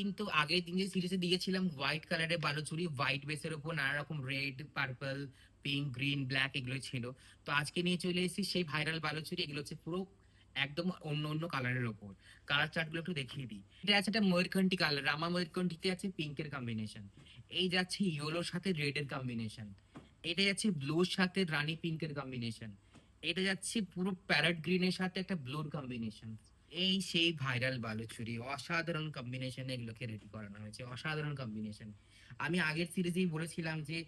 কিন্তু আগের দিন যে সিরিজে দিয়েছিলাম হোয়াইট কালারের বালুচুরি হোয়াইট বেসের উপর নানা রকম red purple pink green black এগুলো ছিল। তো আজকে নিয়ে চলে এসেছি সেই ভাইরাল বালুচুরি এগুলো হচ্ছে পুরো একদম অন্য অন্য কালারের ওপর কালার চার্টগুলো একটু দেখিয়ে দিই। এটা আছে একটা ময়ূরকণ্ঠী কালার রামা ময়ূরকণ্ঠীতে আছে পিঙ্কের কম্বিনেশন এই যাচ্ছে ইয়েলোর সাথে রেডের কম্বিনেশন এটা যাচ্ছে ব্লুর সাথে রানী পিঙ্কের কম্বিনেশন এটা যাচ্ছে পুরো প্যারট গ্রিনের সাথে একটা ব্লুর কম্বিনেশন এই সেই ভাইরাল বালুচুরি অসাধারণ কম্বিনেশনে এগুলোকে রেডি করানো হয়েছে, অসাধারণ কম্বিনেশন আমি আগের সিরিজেই বলেছিলাম যে,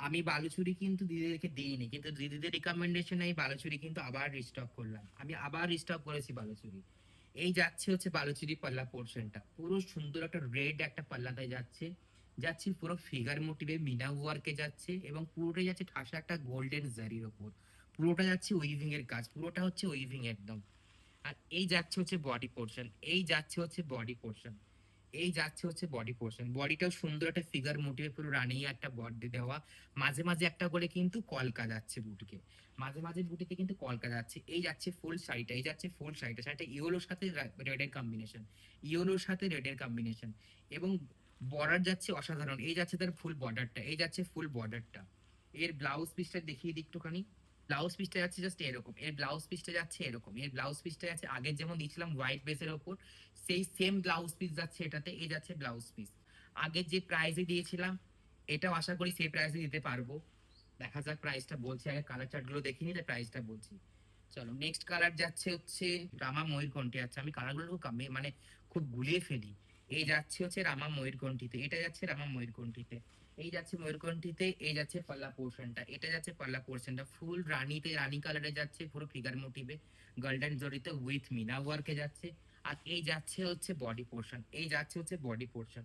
আমি বালুচুরি কিন্তু দিদিদেরকে দিইনি, কিন্তু দিদিদের রিকমেন্ডেশনে এই বালুচুরি কিন্তু আবার রিস্টক করলাম। আমি আবার রিস্টক করেছি বালুচুরি এই যাচ্ছে হচ্ছে বালুচুরি পাল্লা পোর্শনটা পুরো সুন্দর একটা রেড একটা পাল্লাতে যাচ্ছে যাচ্ছে পুরো ফিগার মোটিভে মিনা ওয়ার্কে যাচ্ছে এবং পুরোটাই যাচ্ছে ঠাসা একটা গোল্ডেন জারির ওপর। পুরোটা যাচ্ছে উইভিং এর কাজ, পুরোটা হচ্ছে উইভিং একদম। আর এই যাচ্ছে হচ্ছে বডি পোর্শন এই যাচ্ছে হচ্ছে বডি পোর্শন এই যাচ্ছে হচ্ছে বডি পোর্শন বডিটাও সুন্দর একটা ফিগার মোটিভে পুরো রানিং একটা বডি দেওয়া। মাঝে মাঝে একটা করে কিন্তু কলকা যাচ্ছে বুটকে। মাঝে মাঝে বুটিতে কিন্তু কলকা যাচ্ছে। এই যাচ্ছে ফুল শাড়িটা, এই যাচ্ছে ফুল শাড়িটা। শাড়িটা ইয়েলোর সাথে রেডের কম্বিনেশন ইয়েলোর সাথে রেডের কম্বিনেশন এবং বর্ডার যাচ্ছে অসাধারণ। এই যাচ্ছে তার ফুল বর্ডারটা এই যাচ্ছে ফুল বর্ডারটা এর ব্লাউজ পিসটা দেখিয়ে দিই একটুখানি। ব্লাউজ পিসটা যাচ্ছে জাস্ট এরকম। এর ব্লাউজ পিসটা যাচ্ছে এরকম। এর ব্লাউজ পিসটা যাচ্ছে আগে যেমন দিয়েছিলাম হোয়াইট বেসের ওপর, সেই সেম ব্লাউজ পিস যাচ্ছে এটাতে, এই যাচ্ছে ব্লাউজ পিস আগে যে প্রাইসে দিয়েছিলাম, এটাও আশা করি সেই প্রাইসে দিতে পারব। দেখা যাক প্রাইসটা বলছি, আগে কালার চার্টগুলো দেখে নিলে প্রাইসটা বলছি। চলো নেক্সট কালার যাচ্ছে হচ্ছে রামা ময়ূরকণ্ঠী। আছে আমি কালারগুলো মানে খুব গুলিয়ে ফেলি। এই যাচ্ছে হচ্ছে রামা ময়ূরকণ্ঠীতে এটা যাচ্ছে রামা ময়ূরকণ্ঠীতে এই যাচ্ছে ময়ূরকণ্ঠীতে এই যাচ্ছে পাল্লা পোর্শনটা। এটা যাচ্ছে পাল্লা পোর্শনটা। ফুল রানীতে, রানী কালারে যাচ্ছে, পুরো ফিগার মোটিভে গোল্ডেন জরিতে উইথ মিনা ওয়ার্কে যাচ্ছে। আর এই যাচ্ছে হচ্ছে বডি পোর্শন এই যাচ্ছে হচ্ছে বডি পোর্শন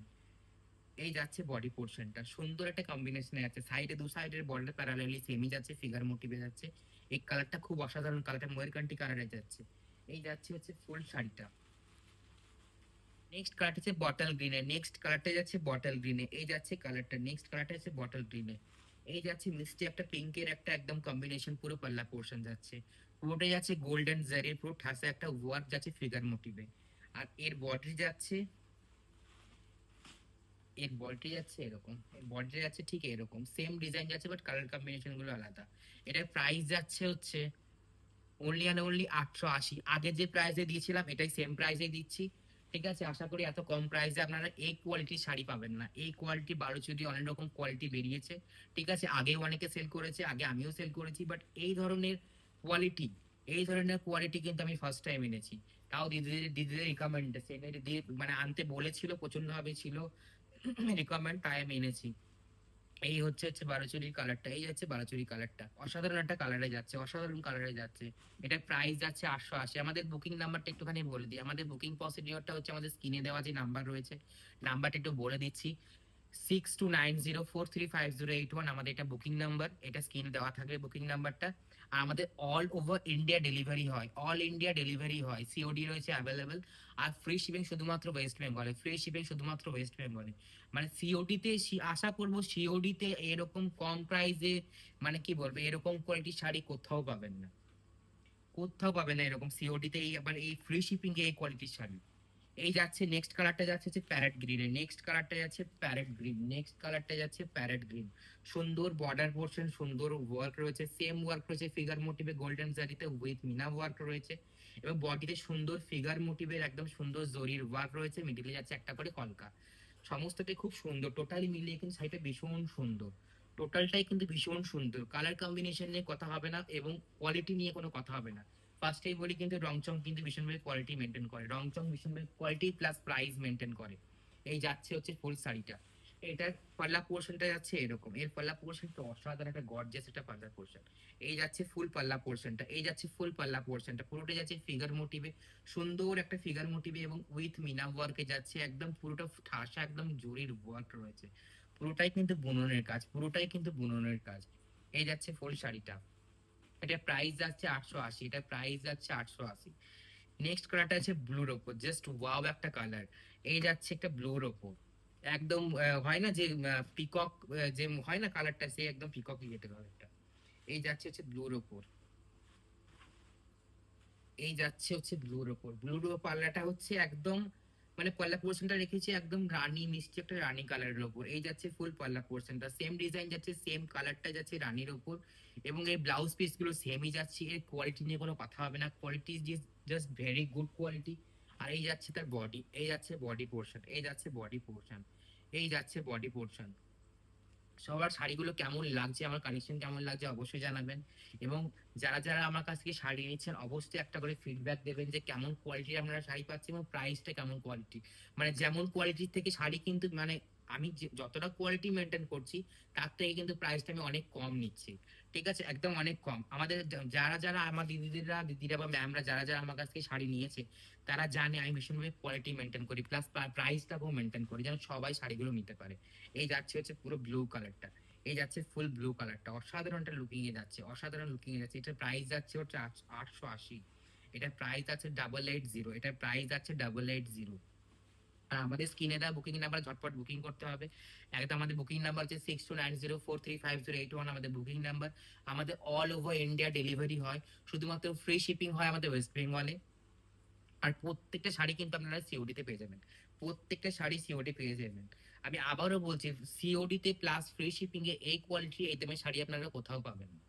এই যাচ্ছে বডি পোর্শনটা সুন্দর একটা কম্বিনেশনে আছে। সাইডে দু সাইডের বর্ডার প্যারালালি সেমই যাচ্ছে ফিগার মোটিভে যাচ্ছে। এই কালারটা খুব অসাধারণ কালারটা ময়ূরকান্তি কালারে যাচ্ছে? এই যাচ্ছে হচ্ছে ফুল শাড়িটা। নেক্সট কালারটা হচ্ছে বটল গ্রিনে নেক্সট কালারটা যাচ্ছে বটল গ্রিনে এই যাচ্ছে কালারটা নেক্সট কালারটা হচ্ছে বটল গ্রিনে এই যাচ্ছে মিষ্টি একটা পিঙ্কের একটা একদম কম্বিনেশন পুরো পাল্লা পোর্শন যাচ্ছে। পুরোটাই যাচ্ছে গোল্ডেন জারির পুরো ঠাসা একটা ওয়ার্ক যাচ্ছে ফিগার মোটিভে আর এর বডি যাচ্ছে, এর বডিটি যাচ্ছে এরকম। এর বডিটি যাচ্ছে ঠিক এরকম। সেম ডিজাইন যাচ্ছে বাট কালার কম্বিনেশনগুলো আলাদা। এটার প্রাইস যাচ্ছে হচ্ছে অনলি অ্যান্ড অনলি আটশো আশি। আগে যে প্রাইসে দিয়েছিলাম, এটাই সেম প্রাইসে দিচ্ছি। ঠিক আছে? আশা করি এত কম প্রাইসে আপনারা এই কোয়ালিটি শাড়ি পাবেন না। এই কোয়ালিটি বারোচুরি অনেক রকম কোয়ালিটি বেরিয়েছে। ঠিক আছে? আগেও অনেকে সেল করেছে, আগে আমিও সেল করেছি বাট এই ধরনের কোয়ালিটি এই ধরনের কোয়ালিটি কিন্তু আমি ফার্স্ট টাইম এনেছি। তাও দিদিদের দিদিদের রিকমেন্ড মানে আনতে বলেছিল প্রচন্ডভাবে ছিল রিকমেন্ড তাই আমি এনেছি। এই হচ্ছে হচ্ছে বারোচুরির কালারটা এই যাচ্ছে বারোচুরি কালারটা অসাধারণ একটা কালারে যাচ্ছে, অসাধারণ কালারে যাচ্ছে। এটা প্রাইস যাচ্ছে আটশো আশি। আমাদের বুকিং নাম্বারটা একটুখানি বলে দিই। আমাদের বুকিং প্রসিডিওরটা হচ্ছে আমাদের স্ক্রিনে দেওয়া যে নাম্বার রয়েছে নাম্বারটা একটু বলে দিচ্ছি। Six two nine zero four three five zero eight one আমাদের এটা বুকিং নাম্বার এটা স্ক্রিনে দেওয়া থাকবে বুকিং নাম্বারটা আর আমাদের অল ওভার ইন্ডিয়া ডেলিভারি হয় অল ইন্ডিয়া ডেলিভারি হয় সিওডি রয়েছে অ্যাভেলেবেল আর ফ্রি শিপিং শুধুমাত্র ওয়েস্ট বেঙ্গলে ফ্রি শিপিং শুধুমাত্র ওয়েস্ট বেঙ্গলে মানে সিওডিতে আশা করব সিওডিতে এরকম কম প্রাইসে মানে কি বলব, এরকম কোয়ালিটির শাড়ি কোথাও পাবেন না। কোথাও পাবেন না এরকম সিওডিতে এই, আবার এই ফ্রি শিপিং এই কোয়ালিটির শাড়ি। এই যাচ্ছে নেক্সট কালারটা যাচ্ছে হচ্ছে প্যারেট গ্রিনে নেক্সট কালারটা যাচ্ছে প্যারেট গ্রিন নেক্সট কালারটা যাচ্ছে প্যারেট গ্রিন সুন্দর বর্ডার পোর্শন সুন্দর ওয়ার্ক রয়েছে সেম ওয়ার্ক রয়েছে ফিগার মোটিভে গোল্ডেন জারিতে উইথ মিনা ওয়ার্ক রয়েছে। এবং বডিতে সুন্দর ফিগার মোটিভের একদম সুন্দর জরির ওয়ার্ক রয়েছে মিডিলে যাচ্ছে একটা করে কলকা। সমস্তটাই খুব সুন্দর টোটালি মিলিয়ে কিন্তু শাড়িটা ভীষণ সুন্দর। টোটালটাই কিন্তু ভীষণ সুন্দর। কালার কম্বিনেশন নিয়ে কথা হবে না এবং কোয়ালিটি নিয়ে কোনো কথা হবে না। ফার্স্টেই বলি কিন্তু রংচং কিন্তু ভীষণভাবে কোয়ালিটি মেনটেন করে। রংচং ভীষণভাবে কোয়ালিটি প্লাস প্রাইস মেনটেন করে। এই যাচ্ছে হচ্ছে ফুল শাড়িটা। এটার পাল্লা পোর্শনটা যাচ্ছে এরকম। এর পাল্লা পোর্শনটা অসাধারণ একটা গর্জিয়াস একটা পাল্লা পোর্শন এই যাচ্ছে ফুল পাল্লা পোর্শনটা এই যাচ্ছে ফুল পাল্লা পোর্শনটা পুরোটা যাচ্ছে ফিগার মোটিভে সুন্দর একটা ফিগার মোটিভে এবং উইথ মিনা ওয়ার্কে যাচ্ছে। একদম পুরোটা ঠাসা, একদম জরির ওয়ার্ক রয়েছে। পুরোটাই কিন্তু বুননের কাজ। পুরোটাই কিন্তু বুননের কাজ। এই যাচ্ছে ফুল শাড়িটা। এটা প্রাইস যাচ্ছে আটশো আশি, এটা প্রাইস যাচ্ছে আটশো আশি। নেক্সট কালারটা আছে ব্লুর ওপর জাস্ট ওয়াও একটা কালার এই যাচ্ছে একটা ব্লুর ওপর। একদম হয় না যে পিকক যে হয় না কালারটা সে একদম পিকক ইয়েতে কালারটা এই যাচ্ছে হচ্ছে ব্লুর ওপর। এই যাচ্ছে হচ্ছে ব্লুর ওপর। ব্লুর পাল্লাটা হচ্ছে একদম মানে পয়লা পোর্শনটা রেখেছি একদম রানী, মিষ্টি একটা রানী কালারের ওপর। এই যাচ্ছে ফুল পয়লা পোর্শনটা। সেম ডিজাইন যাচ্ছে সেম কালারটা যাচ্ছে রানীর ওপর। এবং এই ব্লাউজ পিসগুলো সেমই যাচ্ছে। এর কোয়ালিটি নিয়ে কোনো কথা হবে না। Quality is just very good quality আর এই যাচ্ছে তার বডি এই যাচ্ছে বডি পোর্শন এই যাচ্ছে বডি পোর্শন এই যাচ্ছে বডি পোর্শন সবার শাড়িগুলো কেমন লাগছে, আমার কালেকশন কেমন লাগছে অবশ্যই জানাবেন। এবং যারা যারা আমার কাছ থেকে শাড়ি নিচ্ছেন, অবশ্যই একটা করে ফিডব্যাক দেবেন যে কেমন কোয়ালিটির আপনারা শাড়ি পাচ্ছেন এবং প্রাইসটা কেমন কোয়ালিটি মানে যেমন কোয়ালিটির থেকে শাড়ি কিন্তু মানে আমি যতটা কোয়ালিটি মেনটেন করছি, তার থেকে কিন্তু প্রাইসটা আমি অনেক কম নিচ্ছি। ঠিক আছে? একদম অনেক কম। আমাদের যারা যারা আমার দিদিরা দিদিরা বা ম্যামরা যারা যারা আমার কাছ থেকে শাড়ি নিয়েছে, তারা জানে আমি ভীষণভাবে কোয়ালিটি মেনটেন করি প্লাস প্রাইসটাকেও মেনটেন করি, যেন সবাই শাড়িগুলো নিতে পারে। এই যাচ্ছে হচ্ছে পুরো ব্লু কালারটা এই যাচ্ছে ফুল ব্লু কালারটা অসাধারণটা লুকিং এ যাচ্ছে, অসাধারণ লুকিং এ যাচ্ছে। এটার প্রাইস যাচ্ছে হচ্ছে আট- আটশো আশি। এটার প্রাইস আছে ডাবল এইট জিরো এটার প্রাইস আছে ডাবল এইট জিরো আমাদের স্ক্রিনে দেওয়া বুকিং নাম্বার ঝটপট বুকিং করতে হবে। একদম আমাদের বুকিং নাম্বার হচ্ছে six two nine zero four three five zero eight one আমাদের বুকিং নাম্বার আমাদের অল ওভার ইন্ডিয়া ডেলিভারি হয়। শুধুমাত্র ফ্রি শিপিং হয় আমাদের ওয়েস্ট বেঙ্গলে আর প্রত্যেকটা শাড়ি কিন্তু আপনারা সিওডিতে পেয়ে যাবেন। প্রত্যেকটা শাড়ি সিওডি পেয়ে যাবেন। আমি আবারও বলছি সিওডিতে প্লাস ফ্রি শিপিং এ এই কোয়ালিটি এই দামের শাড়ি আপনারা কোথাও পাবেন না।